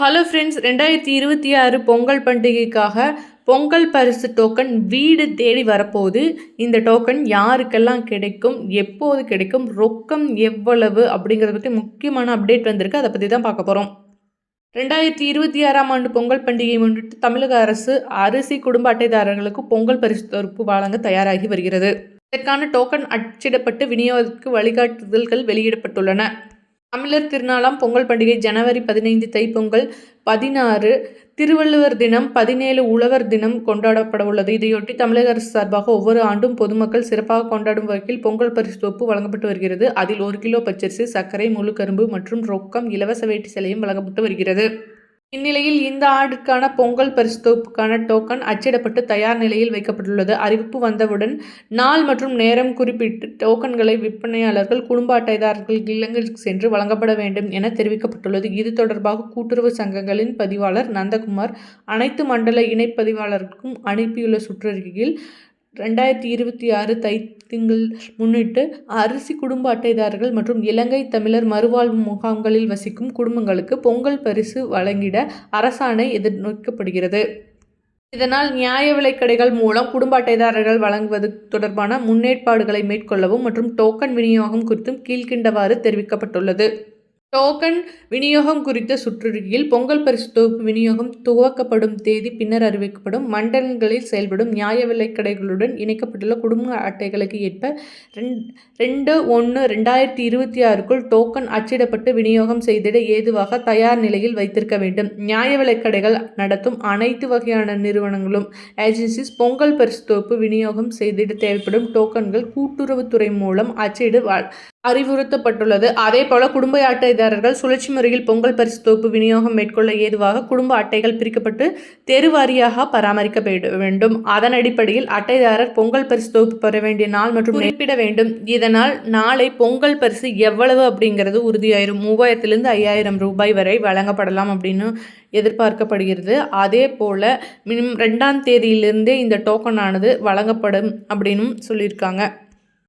Hello friends ரெண்டாயிரத்தி இருபத்தி ஆறு பொங்கல் பண்டிகைக்காக பொங்கல் பரிசு டோக்கன் வீடு தேடி வரப்போகுது. இந்த டோக்கன் யாருக்கெல்லாம் கிடைக்கும் எப்போது கிடைக்கும் ரொக்கம் எவ்வளவு அப்படிங்கிறத பற்றி முக்கியமான அப்டேட் வந்திருக்கு. அதை பற்றி தான் பார்க்க போகிறோம் ரெண்டாயிரத்தி இருபத்தி ஆறாம் ஆண்டு பொங்கல் பண்டிகையை முன்னிட்டு தமிழக அரசு அரிசி குடும்ப அட்டைதாரர்களுக்கு பொங்கல் பரிசு தொகுப்பு வழங்க தயாராகி வருகிறது. இதற்கான டோக்கன் அச்சிடப்பட்டு விநியோகத்துக்கு வழிகாட்டுதல்கள் வெளியிடப்பட்டுள்ளன. தமிழர் திருநாளாம் பொங்கல் பண்டிகை ஜனவரி பதினைந்து தைப்பொங்கல் பதினாறு திருவள்ளுவர் தினம் பதினேழு உழவர் தினம் கொண்டாடப்பட உள்ளது. இதையொட்டி தமிழக அரசு சார்பாக ஒவ்வொரு ஆண்டும் பொதுமக்கள் சிறப்பாக கொண்டாடும் வகையில் பொங்கல் பரிசு தொப்பு வழங்கப்பட்டு வருகிறது. அதில் ஒரு கிலோ பச்சரிசி சர்க்கரை முழு கரும்பு மற்றும் ரொக்கம் இலவச வேட்டி சிலையும் வழங்கப்பட்டு வருகிறது. இந்நிலையில் இந்த ஆண்டுக்கான பொங்கல் பரிசு தொகுப்புக்கான டோக்கன் அச்சிடப்பட்டு தயார் நிலையில் வைக்கப்பட்டுள்ளது. அறிவிப்பு வந்தவுடன் நாள் மற்றும் நேரம் குறிப்பிட்டு டோக்கன்களை விற்பனையாளர்கள் குடும்ப அட்டைதாரர்கள் இல்லங்களுக்கு சென்று வழங்கப்பட வேண்டும் என தெரிவிக்கப்பட்டுள்ளது. இது தொடர்பாக கூட்டுறவு சங்கங்களின் பதிவாளர் நந்தகுமார் அனைத்து மண்டல இணைப்பதிவாளருக்கும் அனுப்பியுள்ள சுற்றறிக்கையில் ரெண்டாயிரத்தி இருபத்தி ஆறு தை திங்கள் முன்னிட்டு அரிசி குடும்ப அட்டைதாரர்கள் மற்றும் இலங்கை தமிழர் மறுவாழ்வு முகாம்களில் வசிக்கும் குடும்பங்களுக்கு பொங்கல் பரிசு வழங்கிட அரசாணை எதிர்நோக்கப்படுகிறது. இதனால் நியாய விலைக்கடைகள் மூலம் குடும்ப அட்டைதாரர்கள் வழங்குவது தொடர்பான முன்னேற்பாடுகளை மேற்கொள்ளவும் மற்றும் டோக்கன் விநியோகம் குறித்தும் கீழ்கிண்டவாறு தெரிவிக்கப்பட்டுள்ளது. டோக்கன் விநியோகம் குறித்த சுற்றறிக்கையில் பொங்கல் பரிசு தொகுப்பு விநியோகம் துவக்கப்படும் தேதி பின்னர் அறிவிக்கப்படும். மண்டலங்களில் செயல்படும் நியாய விலைக் கடைகளுடன் இணைக்கப்பட்டுள்ள குடும்ப அட்டைகளுக்கு ஏற்ப ரெண்டு ஒன்று ரெண்டாயிரத்தி இருபத்தி ஆறுக்குள் டோக்கன் அச்சிடப்பட்டு விநியோகம் செய்திட ஏதுவாக தயார் நிலையில் வைத்திருக்க வேண்டும். நியாய விலைக் கடைகள் நடத்தும் அனைத்து வகையான நிறுவனங்களும் ஏஜென்சிஸ் பொங்கல் பரிசு தொகுப்பு விநியோகம் செய்திட தேவைப்படும் டோக்கன்கள் கூட்டுறவுத்துறை மூலம் அச்சிடு அறிவுறுத்தப்பட்டுள்ளது. அதேபோல குடும்ப அட்டைதாரர்கள் சுழற்சி முறையில் பொங்கல் பரிசு தொகுப்பு விநியோகம் மேற்கொள்ள ஏதுவாக குடும்ப அட்டைகள் பிரிக்கப்பட்டு தெருவாரியாக பராமரிக்க வேண்டும். அதன் அடிப்படையில் அட்டைதாரர் பொங்கல் பரிசு தொகுப்பு பெற வேண்டிய நாள் மற்றும் குறிப்பிட வேண்டும். இதனால் நாளை பொங்கல் பரிசு எவ்வளவு அப்படிங்கிறது உறுதியாயிரும். மூவாயிரத்திலிருந்து ஐயாயிரம் ரூபாய் வரை வழங்கப்படலாம் அப்படின்னு எதிர்பார்க்கப்படுகிறது. அதே போல் மினிமம் ரெண்டாம் தேதியிலிருந்தே இந்த டோக்கன் ஆனது வழங்கப்படும் அப்படின்னு சொல்லியிருக்காங்க.